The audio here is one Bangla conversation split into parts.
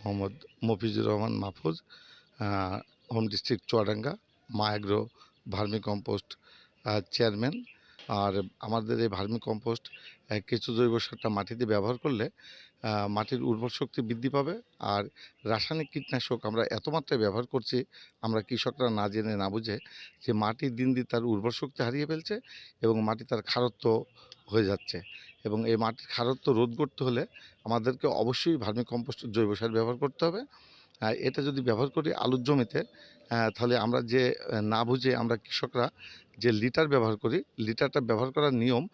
Mohammad Mafizur Rahman Mahfuz home district Chuadanga Maa agro vermicompost chairman. আর আমাদের এই ভার্মি কম্পোস্ট কেঁচো জৈব সারটা মাটিতে ব্যবহার করলে মাটির উর্বর শক্তি বৃদ্ধি পাবে। আর রাসায়নিক কীটনাশক আমরা এত মাত্রায় ব্যবহার করছি, আমরা কৃষকরা না জেনে না বুঝে, যে মাটি দিন দিন তার উর্বর শক্তি হারিয়ে ফেলছে এবং মাটি তার খারত্ব হয়ে যাচ্ছে। এবং এই মাটির খারত্ব রোধ করতে হলে আমাদেরকে অবশ্যই ভার্মি কম্পোস্ট জৈব সার ব্যবহার করতে হবে। এটা যদি ব্যবহার করি আলুর জমিতে তাহলে আমরা যে, না বুঝে আমরা কৃষকরা যে লিটার ব্যবহার করি, লিটারটা ব্যবহার করার নিয়ম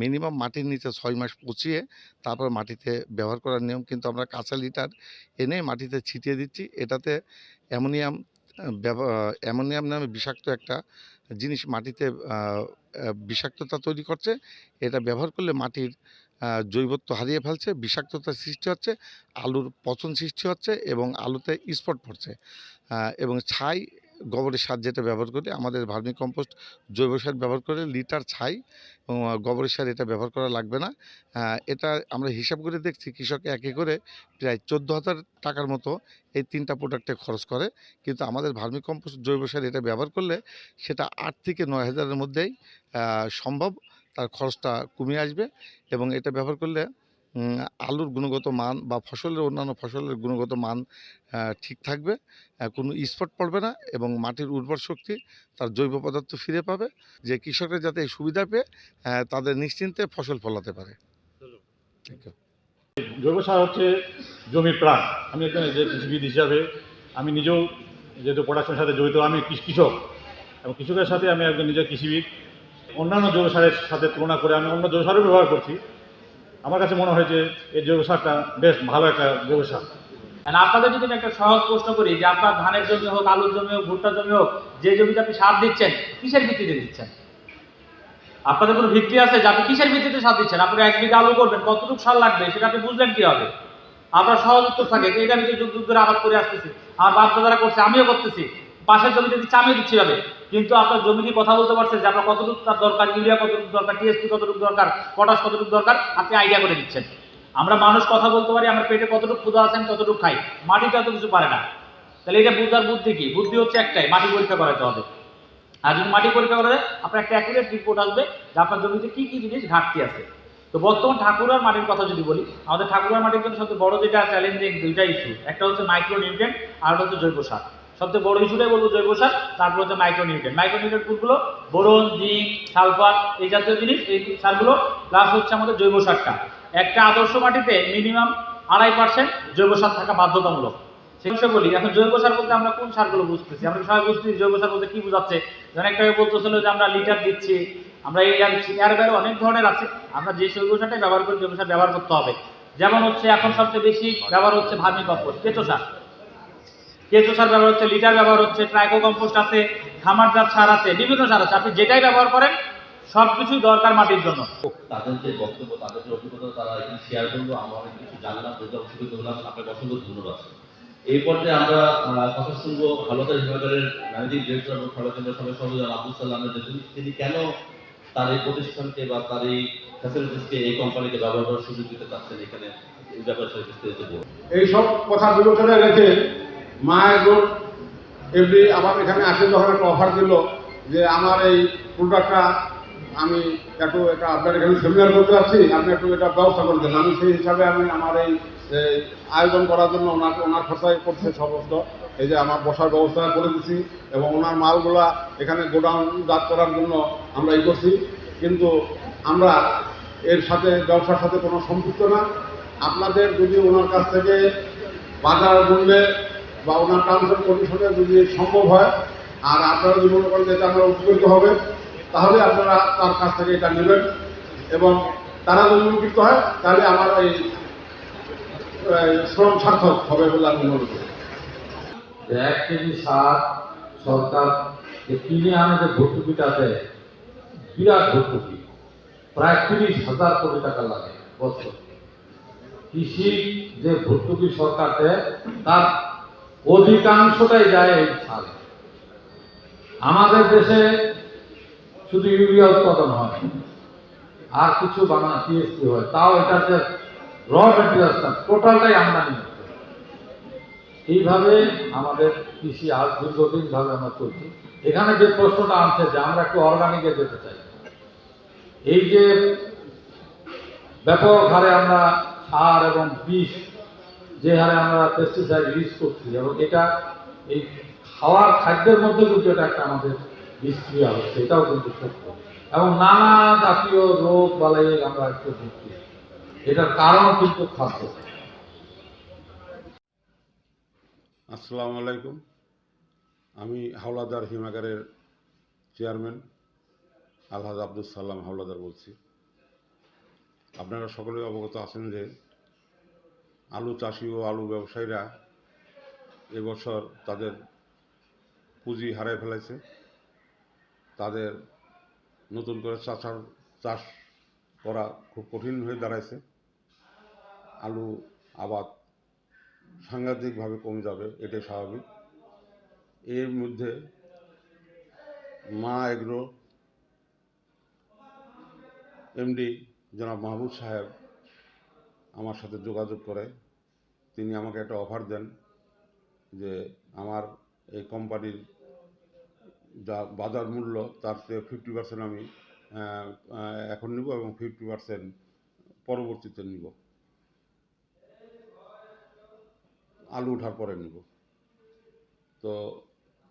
মিনিমাম মাটির নিচে ছয় মাস পচিয়ে তারপর মাটিতে ব্যবহার করার নিয়ম কিন্তু আমরা কাঁচা লিটার এনে মাটিতে ছিটিয়ে দিচ্ছি। এটাতে অ্যামোনিয়াম অ্যামোনিয়াম নামে বিষাক্ত একটা জিনিস মাটিতে বিষাক্ততা তৈরি করছে। এটা ব্যবহার করলে মাটির জৈবত্ব হারিয়ে ফেলছে, বিষাক্ততা সৃষ্টি হচ্ছে, আলুর পচন সৃষ্টি হচ্ছে এবং আলুতে স্পট পড়ছে। এবং ছাই গোবরের সার যেটা ব্যবহার করি, আমাদের ভার্মি কম্পোস্ট জৈব সার ব্যবহার করে লিটার ছাই গোবরের সার এটা ব্যবহার করা লাগবে না। এটা আমরা হিসাব করে দেখছি, কৃষক একে করে প্রায় চোদ্দ হাজার টাকার মতো এই তিনটা প্রোডাক্টে খরচ করে। কিন্তু আমাদের ভার্মি কম্পোস্ট জৈব সার এটা ব্যবহার করলে সেটা আট থেকে নয় হাজারের মধ্যেই সম্ভব। তার খরচটা কমে আসবে এবং এটা ব্যবহার করলে আলুর গুণগত মান বা ফসলের অন্যান্য ফসলের গুণগত মান ঠিক থাকবে। কোনো স্পট পড়বে না এবং মাটির উর্বর শক্তি তার জৈব পদার্থ ফিরে পাবে। যে কৃষকরা যাতে এই সুবিধা পেয়ে তাদের নিশ্চিন্তে ফসল ফলাতে পারে. জৈব সার হচ্ছে জমির প্রাণ। আমি একজন যে কৃষিবিদ হিসাবে আমি নিজেও যেহেতু প্রোডাকশনের সাথে জড়িত আমি কৃষ- কৃষক। এবং কৃষকের সাথে আমি একজন নিজের কৃষিবিদ। অন্যান্য জৈব সারের সাথে তুলনা করে আমি অন্য জৈব সারও ব্যবহার করছি। আমার কাছে মনে হয়েছে এই জৈব সারটা বেশ ভালো একটা জৈব সার। আপনাদের যদি একটা সহজ প্রশ্ন করি যে আপনার ধানের জমি হোক, আলুর জমি হোক, ভুট্টার জমি হোক, যে জমিতে আপনি সার দিচ্ছেন, কিসের ভিত্তিতে দিচ্ছেন? আপনাদের কোনো ভিত্তি আছে যে আপনি কিসের ভিত্তিতে সার দিচ্ছেন? আপনি এক বিঘা আলু করবেন, কতটুকু সার লাগবে, সেটা আপনি বুঝলেন কি হবে আপনার সহজ উত্তর থাকে এটা আমি যুগ যুগ ধরে আবাদ করে আসতেছি, আমার বাপ দাদারা করছে, আমিও করতেছি। পাশের জমিতে দিচ্ছি আমিও দিচ্ছি হবে কিন্তু আপনার জমি কি কথা বলতে পারছেন যে আপনার কতটুকু তার দরকার, ইউরিয়া কতটুকু দরকার টিএসপি কতটুকু দরকার পটাশ কতটুকু দরকার, আপনি আইডিয়া করে দিচ্ছেন। আমরা মানুষ কথা বলতে পারি, আমার পেটে কতটুকু ক্ষুদা আছেন ততটুকু খাই। মাটিতে এত কিছু পারে না। তাহলে এটা বুঝার বুদ্ধি কি? বুদ্ধি হচ্ছে একটাই, মাটি পরীক্ষা করাতে হবে। আর যদি মাটি পরীক্ষা করা যায়, আপনার একটা অ্যাকুরেট রিপোর্ট আসবে যে আপনার জমিতে কী কী জিনিস ঘাটতি আছে। তো বর্তমান ঠাকুরার মাটির কথা যদি বলি, আমাদের ঠাকুরার মাটির জন্য সবচেয়ে বড় যেটা চ্যালেঞ্জিং দুইটা ইস্যু একটা হচ্ছে মাইক্রো নিউট্রেন আর হচ্ছে জৈব সার। সবচেয়ে বড় ইস্যুটাই বলব জৈব সার, তারপর হচ্ছে মাইক্রো নিউট্রেন মাইক্রো কোনগুলো বোরন, জিঙ্ক, সালফার, এই জাতীয় জিনিস, এই সারগুলো প্লাস হচ্ছে আমাদের জৈব সারটা। একটা আদর্শ মাটিতে মিনিমাম আড়াই পার্সেন্ট জৈব সার থাকা বাধ্যতামূলক। বিষয়ে বলি, এখন জৈব সার বলতে আমরা কোন সারগুলো বুঝতেছি? আমরা সবাই বুঝতেছি জৈব সার বলতে কি বোঝাচ্ছে। একটা বলতেছিল যে আমরা লিটার দিচ্ছি, আমরা এই এর বাইরে অনেক ধরনের আছে। আমরা যে জৈব সারটাই ব্যবহার করি, জৈব সার ব্যবহার করতে হবে। যেমন হচ্ছে এখন সবচেয়ে বেশি ব্যবহার হচ্ছে ভার্মি কম্পোস্ট কেঁচো সার। কেঁচো সার ব্যবহার হচ্ছে লিটার ব্যবহার হচ্ছে ট্রাইকো কম্পোস্ট আছে খামার খামারজাত সার আছে বিভিন্ন সার আছে। আপনি যেটাই ব্যবহার করেন সব কিছুই দরকার মাটির জন্য। তাদের যে বক্তব্য তাদের যে অভিজ্ঞতা তারা এখানে শেয়ার করল আমরা অনেক কিছু জানলাম বুঝতে অসুবিধা হলাম আপনাকে অসংখ্য ধন্যবাদ। এই পর্যায়ে আমরা কথা শুনব ভারতের বিভাগের ম্যানেজিং ডিরেক্টর এবং খেলাকেন্দ্র সভায় সহযোগী আব্দুল সাল্লামের যে তিনি- তিনি কেন তার এই প্রতিষ্ঠানকে বা তার এই ফ্যাসিলিটিসকে এই কোম্পানিকে ব্যবহার করার সুযোগ দিতে চাচ্ছেন? এখানে এই ব্যাপারে বিস্তারিত বলুন। এই সব কথা বিবেচনায় রেখে মা একজন এমনি আমার এখানে আসে যখন একটা অফার দিল যে আমার এই প্রোডাক্টটা আমি একটু এটা আপনার এখানে সেমিনার করতে যাচ্ছি, আপনি একটু এটা ব্যবস্থা করে দেন। আমি সেই হিসাবে আমি আমার এই এই আয়োজন করার জন্য ওনার ওনার খরচায় করছে সমস্ত। এই যে আমার বসার ব্যবস্থা করে দিচ্ছি এবং ওনার মালগুলা এখানে গোডাউন জাত করার জন্য আমরা ই করছি। কিন্তু আমরা এর সাথে, ব্যবসার সাথে কোনো সম্পৃক্ত না। আপনাদের যদি ওনার কাছ থেকে বাজার মূল্যে বা ওনার টার্মস কন্ডিশনে যদি সম্ভব হয়, আর আপনারা যদি মনে করেন যে এটা আমরা উপকৃত হবে, তাহলে আপনারা তার কাছ থেকে এটা নেবেন। এবং তারা যদি উপকৃত হয়, তাহলে আমার এই শ্রম সার্থক হবে বলে আমি মনে করি। এক কেজি সার সরকার কিনে আনে যে ভর্তুকিটা বিরাট ভর্তুকি। প্রায় তিরিশ হাজার কোটি টাকা লাগে বছর। কৃষি যে ভর্তুকি সরকার দেয়, তার অধিকাংশটাই যায় এই সারে আমাদের দেশে শুধু ইউরিয়া উৎপাদন হয় আর কিছু বাংলা টিএসপি হয়, তাও এটার যে র মেটেরিয়ালসটা টোটালটাই আমদানি এইভাবে আমাদের কৃষি আজ দীর্ঘদিনভাবে আমরা চলছি। এখানে যে প্রশ্নটা আনছে যে আমরা একটু অর্গানিকে যেতে চাই, এই যে ব্যাপক হারে আমরা সার এবং বিষ যে হারে আমরা পেস্টিসাইড ইউজ করছি এবং এটা এই খাওয়ার খাদ্যের মধ্যে কিন্তু এটা একটা আমাদের বিষক্রিয়া হচ্ছে এটাও কিন্তু সত্য। এবং নানা জাতীয় রোগ বালাই আমরা একটু ভুগছি এটার কারণ কিন্তু খাদ্য। আসসালামু আলাইকুম। আমি হাওলাদার হিমাগারের চেয়ারম্যান আলহাজ আব্দুল সালাম হাওলাদার বলছি। আপনারা সকলে অবগত আছেন যে আলু চাষি ও আলু ব্যবসায়ীরা এবছর তাদের পুঁজি হারায় ফেলেছে। তাদের নতুন করে চাষার চাষ করা খুব কঠিন হয়ে দাঁড়াইছে। আলু আবাদ সাংঘাতিকভাবে কমে যাবে, এটাই স্বাভাবিক। এর মধ্যে মা এগ্রো এমডি জনাব মাহবুব সাহেব আমার সাথে যোগাযোগ করে। তিনি আমাকে একটা অফার দেন যে আমার এই কোম্পানির যা বাজার মূল্য, তার চেয়ে ফিফটি পার্সেন্ট আমি এখন নিব এবং ফিফটি পার্সেন্ট পরবর্তীতে নিব। আলু ওঠার পরে নিব। তো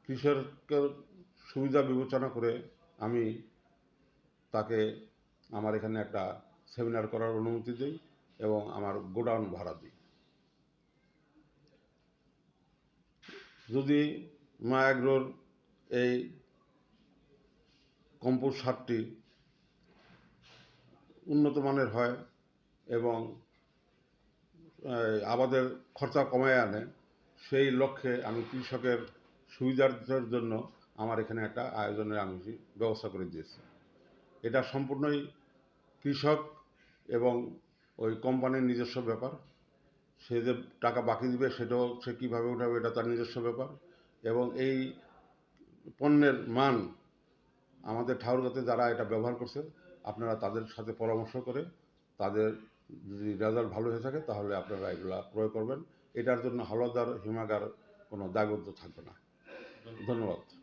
কৃষকের সুবিধা বিবেচনা করে আমি তাকে আমার এখানে একটা সেমিনার করার অনুমতি দিই এবং আমার গোডাউন ভাড়া দিই। যদি মা এগ্রোর এই কম্পোস্ট সারটি উন্নত মানের হয় এবং, এই আবাদের খরচা কমায় আনে, সেই লক্ষ্যে আমি কৃষকের সুবিধার জন্য আমার এখানে একটা আয়োজনের আমি ব্যবস্থা করে দিয়েছি। এটা সম্পূর্ণই কৃষক এবং ওই কোম্পানির নিজস্ব ব্যাপার। সে যে টাকা বাকি দিবে, সেটাও সে কীভাবে উঠাবে, এটা তার নিজস্ব ব্যাপার। এবং এই পণ্যের মান আমাদের ঠাকুরগাতে যারা এটা ব্যবহার করছে, আপনারা তাদের সাথে পরামর্শ করে তাদের যদি রেজাল্ট ভালো হয়ে থাকে, তাহলে আপনারা এগুলা ক্রয় করবেন। এটার জন্য হাওলাদার হিমাগার কোনো দায়বদ্ধ থাকবে না। ধন্যবাদ।